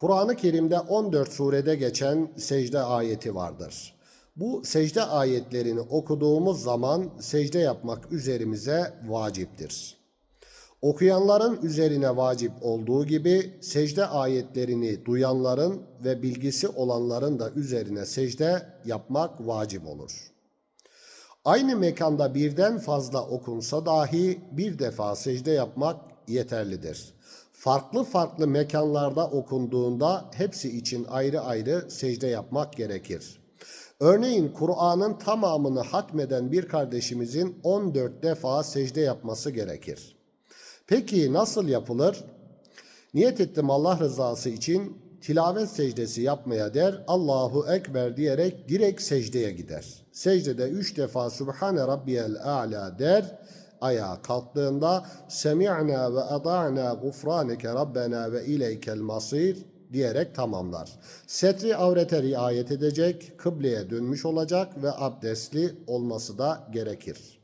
Kur'an-ı Kerim'de 14 surede geçen secde ayeti vardır. Bu secde ayetlerini okuduğumuz zaman secde yapmak üzerimize vaciptir. Okuyanların üzerine vacip olduğu gibi secde ayetlerini duyanların ve bilgisi olanların da üzerine secde yapmak vacip olur. Aynı mekanda birden fazla okunsa dahi bir defa secde yapmak yeterlidir. Farklı farklı mekanlarda okunduğunda hepsi için ayrı ayrı secde yapmak gerekir. Örneğin Kur'an'ın tamamını hatmeden bir kardeşimizin 14 defa secde yapması gerekir. Peki nasıl yapılır? Niyet ettim Allah rızası için tilavet secdesi yapmaya der. Allahu Ekber diyerek direkt secdeye gider. Secdede üç defa Subhane Rabbiyel A'la der. Ayağa kalktığında Semi'na ve ada'na gufraneke Rabbena ve ileykel masir diyerek tamamlar. Setri avrete riayet edecek, kıbleye dönmüş olacak ve abdestli olması da gerekir.